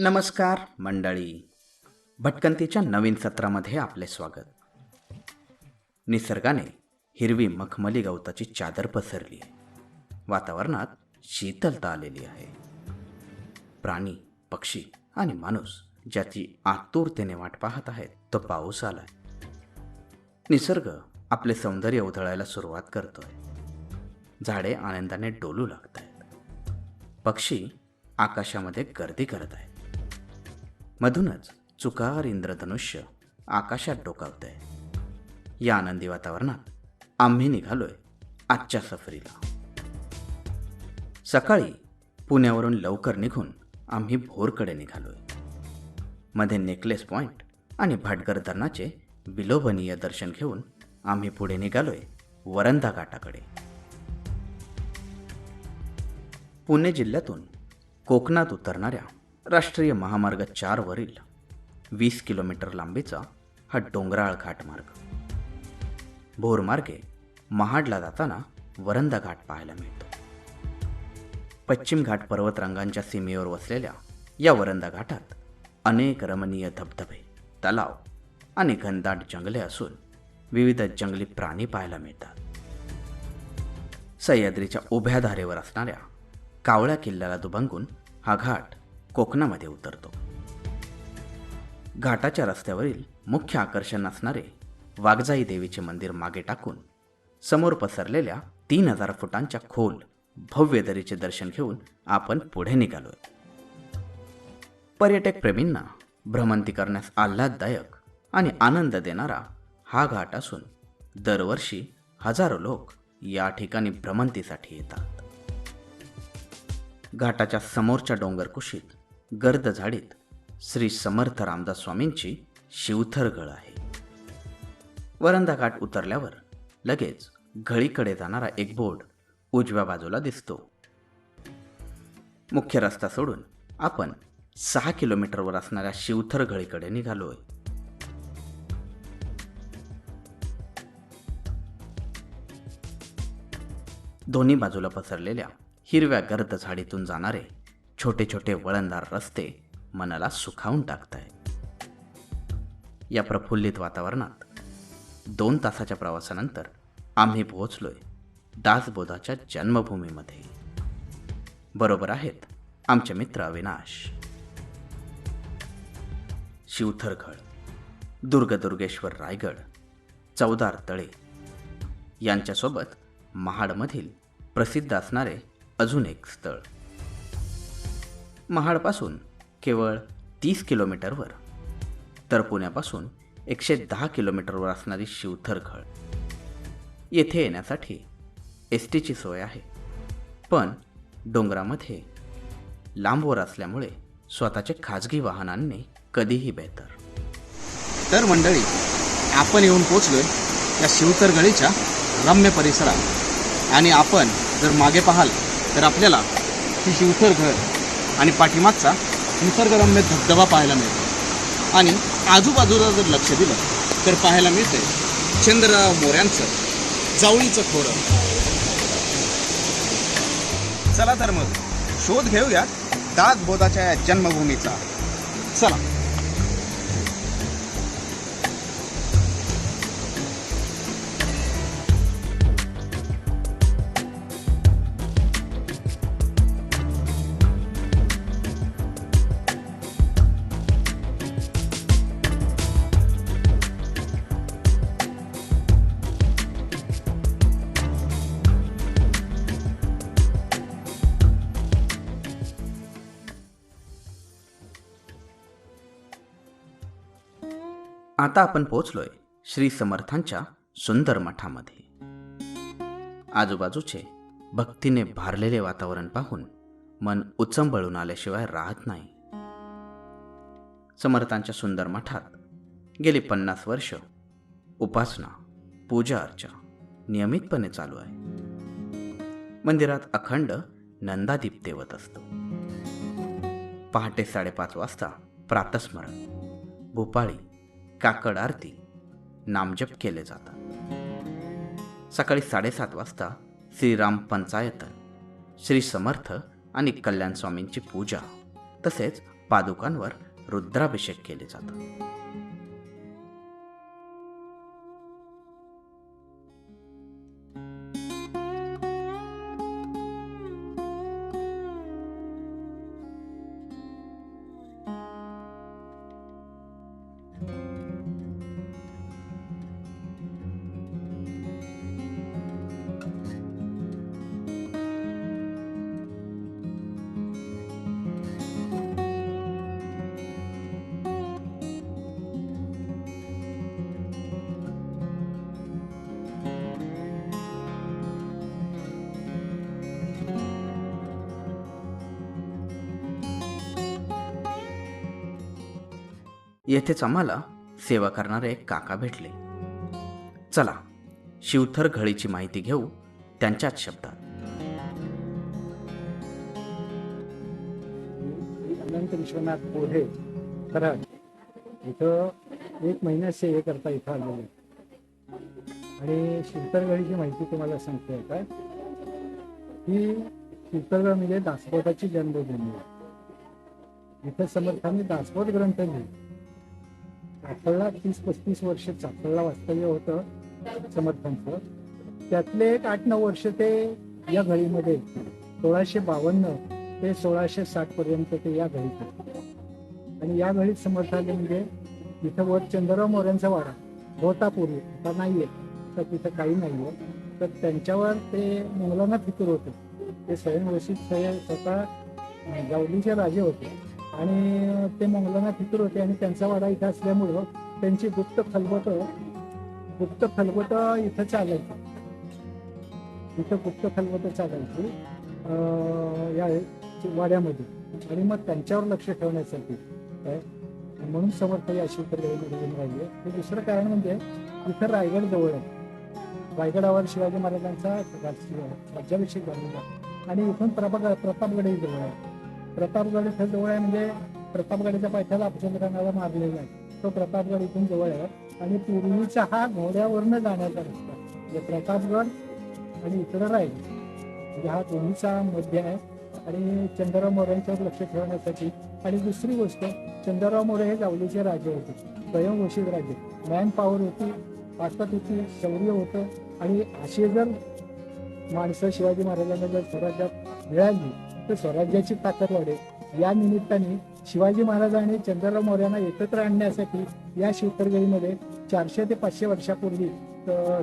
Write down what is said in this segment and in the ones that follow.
नमस्कार मंडळी. भटकंतीच्या नवीन सत्रामध्ये आपले स्वागत. निसर्गाने हिरवी मखमली गवताची चादर पसरली आहे. वातावरणात शीतलता आलेली आहे. प्राणी पक्षी आणि माणूस ज्याची आतुरतेने वाट पाहत आहेत तो पाऊस आलाय. निसर्ग आपले सौंदर्य उधळायला सुरुवात करतोय. झाडे आनंदाने डोलू लागत आहेत पक्षी आकाशामध्ये गर्दी करत आहेत. मधूनच चुकार इंद्रधनुष्य आकाशात डोकावतंय. या आनंदी वातावरणात आम्ही निघालोय आजच्या सफरीला. सकाळी पुण्यावरून लवकर निघून आम्ही भोरकडे निघालोय. मध्ये नेकलेस पॉइंट आणि भाटगर धरणाचे विलोभनीय दर्शन घेऊन आम्ही पुढे निघालोय वरंदा घाटाकडे. पुणे जिल्ह्यातून कोकणात उतरणाऱ्या राष्ट्रीय महामार्ग चारवरील वीस किलोमीटर लांबीचा हा डोंगराळ घाटमार्ग. भोरमार्गे महाडला जाताना वरंदा घाट पाहायला मिळतो. पश्चिम घाट पर्वतरांगांच्या सीमेवर वसलेल्या या वरंदा घाटात अनेक रमणीय धबधबे तलाव आणि घनदाट जंगले असून विविध जंगली प्राणी पाहायला मिळतात. सह्याद्रीच्या उभ्या धारेवर असणाऱ्या कावळ्या किल्ल्याला दुभंगून हा घाट कोकणामध्ये उतरतो. घाटाच्या रस्त्यावरील मुख्य आकर्षण असणारे वाघजाई देवीचे मंदिर मागे टाकून समोर पसरलेल्या तीन हजार फुटांच्या खोल भव्य दरीचे दर्शन घेऊन आपण पुढे निघालोय. पर्यटक प्रेमींना भ्रमंती करण्यास आल्हाददायक आणि आनंद देणारा हा घाट असून दरवर्षी हजारो लोक या ठिकाणी भ्रमंतीसाठी येतात. घाटाच्या समोरच्या डोंगरकुशीत गर्द झाडीत श्री समर्थ रामदास स्वामींची शिवथर आहे. वरंदा घाट उतरल्यावर लगेच घळीकडे जाणारा एक बोर्ड उजव्या बाजूला दिसतो. मुख्य रस्ता सोडून आपण सहा किलोमीटरवर असणाऱ्या शिवथर घळीकडे निघालोय. दोन्ही बाजूला पसरलेल्या हिरव्या गर्द झाडीतून जाणारे छोटे छोटे वळणदार रस्ते मनाला सुखावून टाकताय या प्रफुल्लित वातावरणात दोन तासाच्या प्रवासानंतर आम्ही पोहोचलोय दासबोधाच्या जन्मभूमीमध्ये. बरोबर आहेत आमचे मित्र अविनाश. शिवथरगड दुर्गदुर्गेश्वर रायगड चौदार तळे यांच्यासोबत महाडमधील प्रसिद्ध असणारे अजून एक स्थळ. महाडपासून केवळ तीस किलोमीटरवर तर पुण्यापासून एकशे दहा किलोमीटरवर असणारी शिवथरखळ येथे येण्यासाठी एस टीची सोय आहे. पण डोंगरामध्ये लांबवर असल्यामुळे स्वतःचे खाजगी वाहनांनी कधीही बेहतर तर मंडळी आपण येऊन पोचलोय या शिवतर गळीच्या रम्य परिसरात. आणि आपण जर मागे पाहाल तर आपल्याला ही शिवथर आणि पाठीमागचा निसर्गरम्य धबधबा पाहायला मिळतो. आणि आजूबाजूला जर लक्ष दिलं तर पाहायला मिळतंय चंद्रराव मोऱ्यांचं जावळीचं खोरं. चला तर मग शोध घेऊया दाद बोधाच्या या जन्मभूमीचा. चला. आता आपण पोहोचलोय श्री समर्थांच्या सुंदर मठामध्ये. आजूबाजूचे भक्तीने भारलेले वातावरण पाहून मन उचंबळून आल्याशिवाय राहत नाही. समर्थांच्या सुंदर मठात गेली पन्नास वर्ष उपासना पूजा अर्चा नियमितपणे चालू आहे. मंदिरात अखंड नंदादीप तेवत असतो. पहाटे साडेपाच वाजता प्रातस्मरण भोपाळी काकड आरती नामजप केले जातात. सकाळी साडेसात वाजता श्रीराम पंचायतन श्री समर्थ आणि कल्याण स्वामींची पूजा तसेच पादुकांवर रुद्राभिषेक केले जातात. येथेच आम्हाला सेवा करणारे एक काका भेटले. चला शिवथर घळीची माहिती घेऊ त्यांच्याच शब्दात. अनंत विश्वनाथ पोढे कराड इथं एक महिन्यात सेवेकरता इथं आलेले आणि शिवतरगडीची माहिती तुम्हाला सांगते काय ही शिवतरगड म्हणजे दासबोधाची जन्मभूमी आहे. इथं समर्थांनी दासबोध ग्रंथ लिहिले. चाफळला तीस पस्तीस वर्ष चाफळला वास्तव्य होतं समर्थांचं. त्यातले एक आठ नऊ वर्ष ते या घडीमध्ये सोळाशे बावन्न ते सोळाशे साठ पर्यंत ते या घडीत होते. आणि या घडीत समर्थाले म्हणजे इथं वर चंद्रराव मोऱ्यांचा वाडा होता पूर्वी आता नाहीये तर तिथं काही नाहीये. तर त्यांच्यावर ते मुलांना फिकर होते. ते स्वयंवसित स्वतः गावलीचे राजे होते. आणि ते मंगलांना फितूर होते आणि त्यांचा वाडा इथं असल्यामुळं त्यांची गुप्त खलबत गुप्त खलबत इथं चालायची. इथं गुप्त खलबत चालायची या वाड्यामध्ये. आणि मग त्यांच्यावर लक्ष ठेवण्यासाठी काय? म्हणून समर्थ या शिवतरगडीमध्ये येऊन राहिले. हे दुसरं कारण म्हणजे इथं रायगड जवळ आहे. रायगडावर शिवाजी महाराजांचा राज्याभिषेक झालेला आणि इथून प्रताप प्रतापगडही जवळ आहे. प्रतापगड इथं जवळ आहे म्हणजे प्रतापगडच्या पायथ्याला अपचंद्रानाला मारलेला आहे. तो प्रतापगड इथून जवळ आहे आणि पूर्वीचा हा घोड्यावरनं जाण्याचा रस्ता म्हणजे प्रतापगड आणि इकडं राहील. म्हणजे हा दोन्हीचा मध्य आहे. आणि चंद्रराव मोरेंच्यावर लक्ष ठेवण्यासाठी. आणि दुसरी गोष्ट चंद्रराव मोरे हे जावलीचे राजे होते. स्वयंघोषित राजे. मॅन पॉवर होती ताकद होती शौर्य होतं. आणि असे जर माणसं शिवाजी महाराजांना जर स्वराज्यात मिळाली तर स्वराज्याची ताकद वाढेल. या निमित्ताने शिवाजी महाराज आणि चंद्रराव मौर्यांना एकत्र आणण्यासाठी या शिवतरगडीमध्ये चारशे ते पाचशे वर्षापूर्वी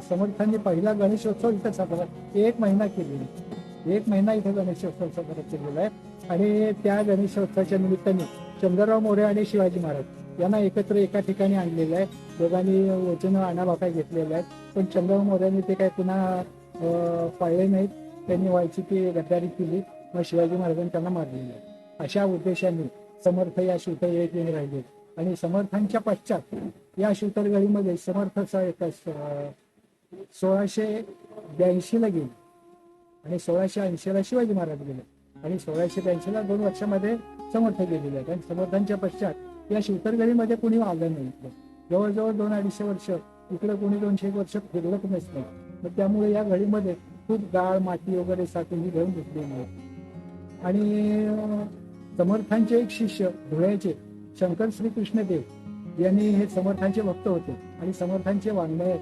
समर्थांनी पहिला गणेशोत्सव इथं साजरा एक महिना केलेला. एक महिना इथं गणेशोत्सव साजरा केलेला आहे. आणि त्या गणेशोत्सवाच्या निमित्ताने चंद्रराव मोरे आणि शिवाजी महाराज यांना एकत्र एका ठिकाणी आणलेलं आहे. दोघांनी वचन आणाबाका घेतलेल्या आहेत. पण चंद्रराव मोर्यांनी ते काय पुन्हा पाळले नाहीत. त्यांनी व्हायची ती गद्दारी केली. मग शिवाजी महाराजांनी त्यांना मारलेलं आहे. अशा उद्देशाने समर्थ या शिवतर येत येऊन राहिले. आणि समर्थांच्या पश्चात या शिवतरगडीमध्ये समर्थचा एक अं, सोळाशे ब्याऐंशीला गेले. आणि सोळाशे ऐंशीला शिवाजी महाराज गेले. आणि सोळाशे ब्याऐंशीला दोन वर्षामध्ये समर्थ गेलेले आहेत. आणि समर्थांच्या पश्चात या शिवतरगडीमध्ये कुणी आलं नाही इकडं. जवळजवळ दोन अडीचशे वर्ष इकडे कोणी दोनशे एक वर्ष फिरलं नसतं. मग त्यामुळे या घडीमध्ये खूप गाळ माती वगैरे साठून ही घेऊन घेतलेली आहे आणि समर्थांचे एक शिष्य धुळ्याचे शंकर श्रीकृष्ण देव यांनी हे समर्थांचे भक्त होते. आणि समर्थांचे वाङ्मय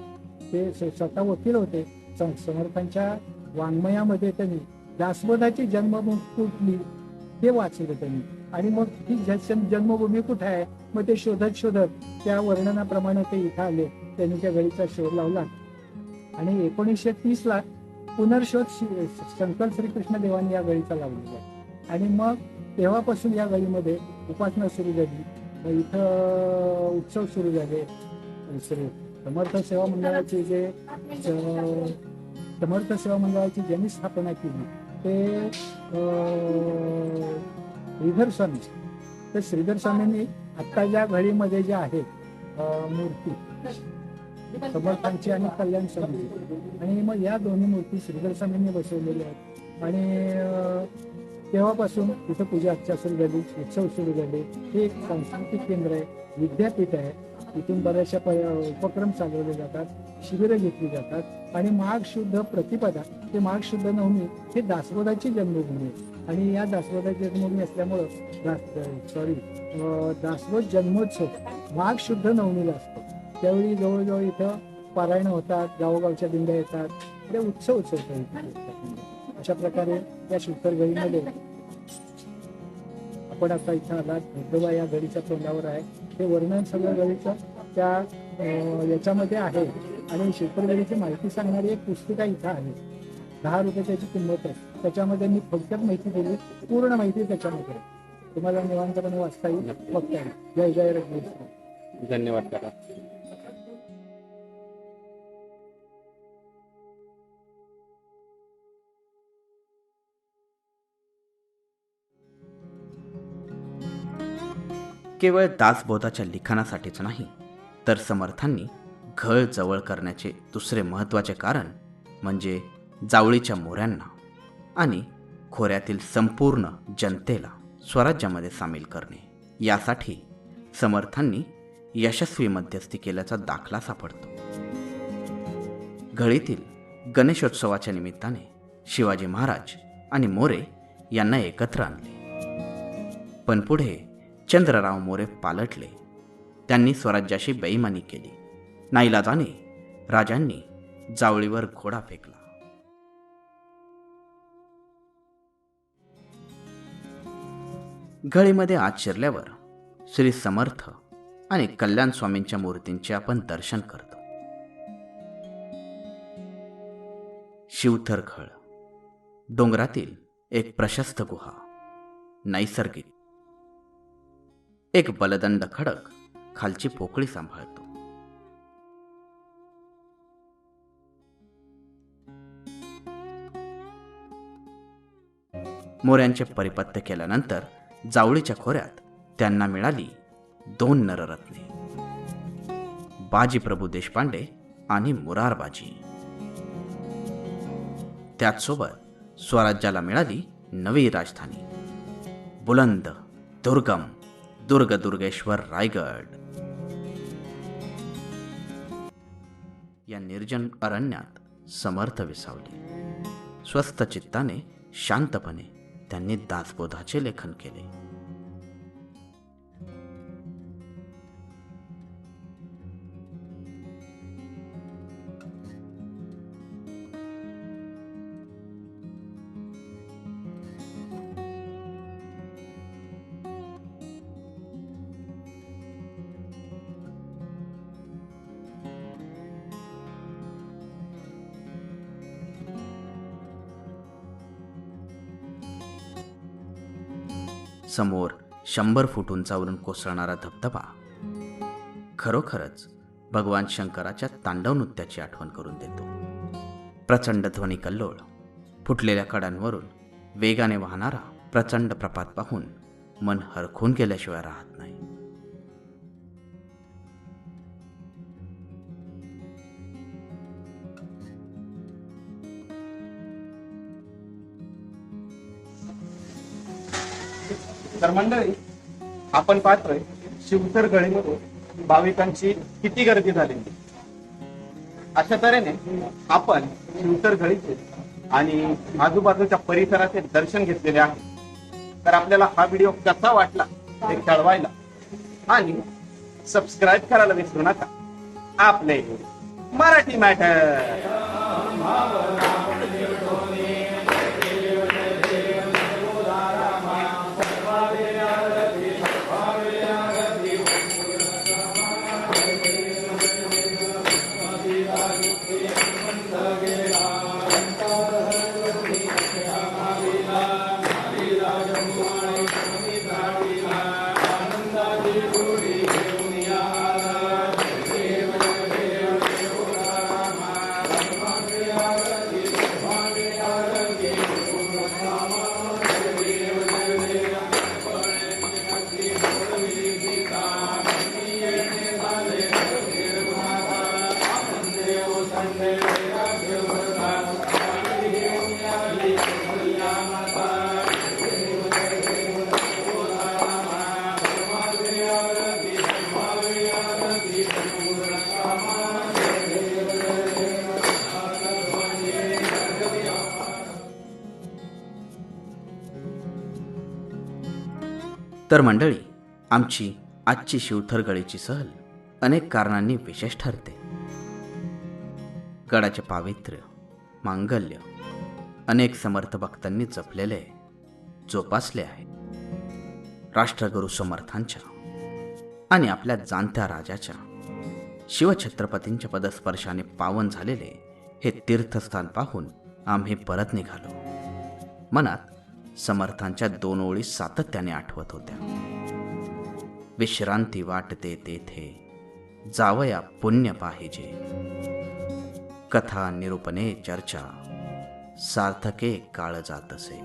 ते स्वतः वकील होते. समर्थांच्या वाङ्मयामध्ये त्यांनी दासबोधाची जन्मभूमी कुठली ते वाचले त्यांनी. आणि मग ही जन्मभूमी कुठे आहे मग ते शोधत शोधत त्या वर्णनाप्रमाणे ते इथं आले. त्यांनी त्या घडीचा शोध लावला. आणि एकोणीसशे तीस ला पुनर्शोध शि- शंकर श्रीकृष्ण देवांनी या गळीचा लावलेला आहे आणि मग तेव्हापासून या गळीमध्ये उपासना सुरू झाली. इथं उत्सव सुरू झाले. श्री समर्थ सेवा मंडळाचे जे समर्थ सेवा मंडळाची ज्यांनी स्थापना केली ते श्रीधर स्वामी. तर श्रीधर स्वामींनी आत्ता ज्या घडीमध्ये जे आहेत मूर्ती समर्थांची आणि कल्याण स्वामीची आणि मग या दोन्ही मूर्ती श्रीधर स्वामींनी बसवलेल्या आहेत. आणि तेव्हापासून इथं पूजा अर्चा सुरू झाली उत्सव सुरू झाले. हे एक सांस्कृतिक केंद्र आहे विद्यापीठ आहे. इथून बऱ्याचशा प उपक्रम चालवले जातात शिबिरं घेतली जातात. आणि महागशुद्ध प्रतिपदा ते महागशुद्ध नवमी हे दासवदाची जन्मभूमी आहे. आणि या दासवदाची जन्मभूमी असल्यामुळं सॉरी दासवद जन्मोत्सव माघ शुद्ध नवमीला असतो. त्यावेळी जवळजवळ इथं पारायणं होतात गावोगावच्या दिंड्या येतात. ते उत्सव उत्सव अशा प्रकारे या शिवतरगडीमध्ये आपण आता इथं आलात. धबधबा या गडीच्या तोंडावर आहे. हे वर्णन सगळं गडीचं त्या याच्यामध्ये आहे. आणि शिवतरगडीची माहिती सांगणारी एक पुस्तिका इथं आहे. दहा रुपये त्याची किंमत आहे. त्याच्यामध्ये मी थोडक्यात माहिती दिली. पूर्ण माहिती त्याच्यामध्ये तुम्हाला निवांतपणे वाचता येईल. बघता येईल. जय जय रघुवीर. धन्यवाद केवळ दासबोधाच्या लिखाणासाठीच नाही तर समर्थांनी घळ जवळ करण्याचे दुसरे महत्त्वाचे कारण म्हणजे जावळीच्या मोऱ्यांना आणि खोऱ्यातील संपूर्ण जनतेला स्वराज्यामध्ये सामील करणे. यासाठी समर्थांनी यशस्वी मध्यस्थी केल्याचा दाखला सापडतो. घळीतील गणेशोत्सवाच्या निमित्ताने शिवाजी महाराज आणि मोरे यांना एकत्र आणले. पण पुढे चंद्रराव मोरे पालटले. त्यांनी स्वराज्याशी बेईमानी केली. नाईलाजाने राजांनी जावळीवर घोडा फेकला. गळीमध्ये आत शिरल्यावर श्री समर्थ आणि कल्याण स्वामींच्या मूर्तींचे आपण दर्शन करतो. शिवथरखळ डोंगरातील एक प्रशस्त गुहा नैसर्गिक एक बलदंड खडक खालची पोकळी सांभाळतो. मोऱ्यांचे परिपत्य केल्यानंतर जावळीच्या खोऱ्यात त्यांना मिळाली दोन नररत्ने. बाजी प्रभू देशपांडे आणि मुरारबाजी त्याचसोबत स्वराज्याला मिळाली नवी राजधानी बुलंद दुर्गम दुर्ग दुर्गेश्वर रायगड. या निर्जन अरण्यात समर्थ विसावले. स्वस्त चित्ताने शांतपणे त्यांनी दासबोधाचे लेखन केले. समोर शंभर फूट उंचावरून कोसळणारा धबधबा. खरोखरच भगवान शंकराच्या तांडव नृत्याची आठवण करून देतो. प्रचंड ध्वनी कल्लोळ फुटलेल्या कडांवरून वेगाने वाहणारा प्रचंड प्रपात पाहून मन हरखून गेल्याशिवाय राहत तर मंडळी आपण पाहतोय शिवतर गळीमधून भाविकांची किती गर्दी झाली अशा तऱ्हेने आपण शिवसर गळीचे आणि आजूबाजूच्या परिसराचे दर्शन घेतलेले आहे. तर आपल्याला हा व्हिडिओ कसा वाटला ते कळवायला आणि सबस्क्राईब करायला विसरू नका. आपले मराठी मॅटर. तर मंडळी आमची आजची शिवथरगळीची सहल अनेक कारणांनी विशेष ठरते. गडाचे पावित्र्य मांगल्य अनेक समर्थ भक्तांनी जपलेले जोपासले आहे. राष्ट्रगुरू समर्थांच्या आणि आपल्या जाणत्या राजाच्या शिवछत्रपतींच्या पदस्पर्शाने पावन झालेले हे तीर्थस्थान पाहून आम्ही परत निघालो. मनात समर्थांच्या दोन ओळी सातत्याने आठवत होत्या. विश्रांती वाटते तेथे जावया पुण्य पाहिजे. कथा निरूपणे चर्चा. सार्थके काळ जात असे